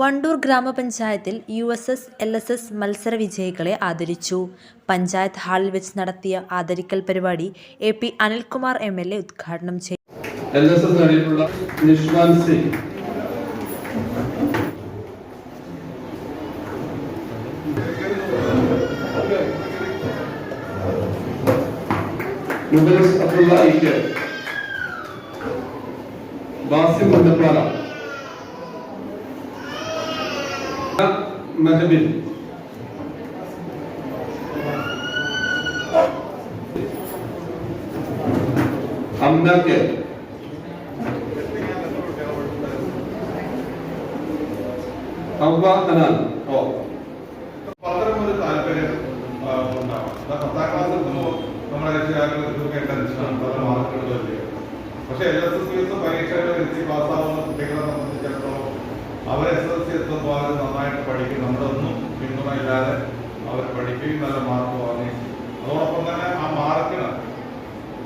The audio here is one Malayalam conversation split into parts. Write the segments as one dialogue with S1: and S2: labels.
S1: വണ്ടൂർ ഗ്രാമപഞ്ചായത്തിൽ U S S L S S മത്സര വിജയികളെ ആദരിച്ചു. പഞ്ചായത്ത് ഹാളിൽ വെച്ച് നടത്തിയ ആദരിക്കൽ പരിപാടി A P Anilkumar M L A ഉദ്ഘാടനം ചെയ്തു.
S2: എൽ എസ് മെഹബിൻ അമ്മ കെ ഹവ്വ ഹനാൻ ഓ
S3: അത്തരമൊരു താല്പര്യം ഉണ്ടാവും പത്താം നമ്മുടെ രക്ഷിതാക്കൾ തീർക്കേണ്ട നിശ്ചയം പല മാർക്കുകളില്ലേ പക്ഷെ എൽ എസ് എസ് എത്തി പാസ്സാവുന്ന സംബന്ധിച്ചിടത്തോളം അവർ എസ് എസ് സി എത്തുമ്പോൾ അവർ നന്നായിട്ട് പഠിക്കും നമ്മളൊന്നും പിന്തുണയില്ലാതെ അവർ പഠിക്കുകയും നല്ല മാർക്ക് വാങ്ങി അതോടൊപ്പം തന്നെ ആ മാർക്കിന്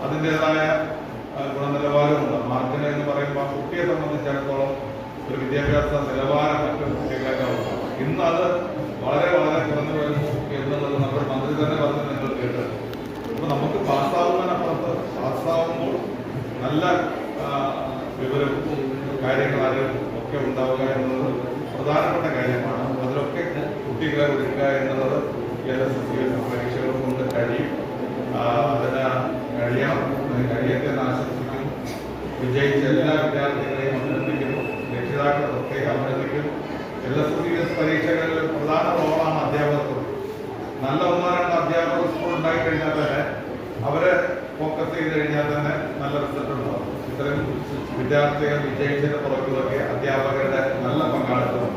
S3: അതിന്റെതായ ഗുണനിലവാരമുണ്ട്. മാർക്കിന് എന്ന് പറയുമ്പോൾ ആ കുട്ടിയെ സംബന്ധിച്ചിടത്തോളം ഒരു വിദ്യാഭ്യാസ നിലവാരം മറ്റു കുട്ടികളെക്കാളും ഇന്ന് അത് വളരെ വളരെ കുറഞ്ഞു വരുന്നു എന്നുള്ളത് നമ്മുടെ മന്ത്രി തന്നെ പറഞ്ഞ് നിങ്ങൾ കേട്ടത് അപ്പൊ നമുക്ക് പാസ്സാവുന്നതിനപ്പുറത്ത് പാസ്സാവുമ്പോൾ നല്ല ഒക്കെ ഉണ്ടാവുക എന്നത് പ്രധാനപ്പെട്ട കാര്യമാണ്. അതിലൊക്കെ കുട്ടികളെ ഒരുക്കുക എന്നുള്ളത് എൽ എസ് എസ് പരീക്ഷകൾ കൊണ്ട് കഴിയും. അതിന് കഴിയാം. കഴിയത്തെ ആശംസിക്കുന്നു. വിജയിച്ച എല്ലാ വിദ്യാർത്ഥികളെയും അഭിനന്ദിക്കുന്നു രക്ഷിതാക്കളെ പ്രത്യേകം അഭിനന്ദിക്കുന്നു എൽ എസ് എസ് പരീക്ഷകളിൽ പ്രധാന റോളാണ് അധ്യാപകർക്ക് നല്ല ഒന്നോ രണ്ട് അധ്യാപകർ സ്കൂൾ ഉണ്ടായി കഴിഞ്ഞാൽ ഫോക്കസ് ചെയ്ത് കഴിഞ്ഞാൽ തന്നെ നല്ല റിസൾട്ട് ഉണ്ടാവും. ഇത്തരം വിദ്യാർത്ഥികൾ വിജയിച്ചതിന് പുറകിലൊക്കെ അധ്യാപകരുടെ നല്ല പങ്കാളിത്തം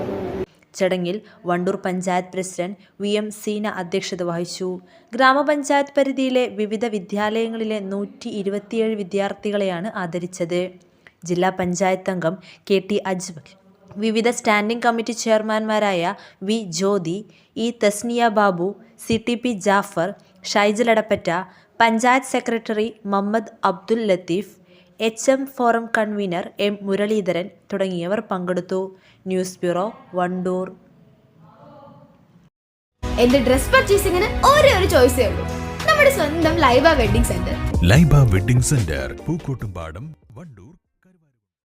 S1: ചടങ്ങിൽ Wandoor panchayat president V M Seena അധ്യക്ഷത വഹിച്ചു. ഗ്രാമപഞ്ചായത്ത് പരിധിയിലെ വിവിധ വിദ്യാലയങ്ങളിലെ നൂറ്റി ഇരുപത്തിയേഴ് വിദ്യാർത്ഥികളെയാണ് ആദരിച്ചത്. ജില്ലാ പഞ്ചായത്ത് അംഗം കെ ടി അജ്മൽ വിവിധ standing committee ചെയർമാൻമാരായ V Jyothi E Thasniya Babu C T P Jafar Shaijal Edappatta panchayat secretary Muhammad Abdul Latheef H M forum convener M Muraleedharan തുടങ്ങിയവർ പങ്കെടുത്തു. News bureau Wandoor.
S4: എന്റെ ഡ്രസ് പർച്ചേസിംഗിന് ഒരേ ഒരു ചോയ്സേ ഉള്ളൂ. നമ്മുടെ സ്വന്തം Laiba wedding centre.
S5: Laiba wedding centre Pookkottumpadam Wandoor.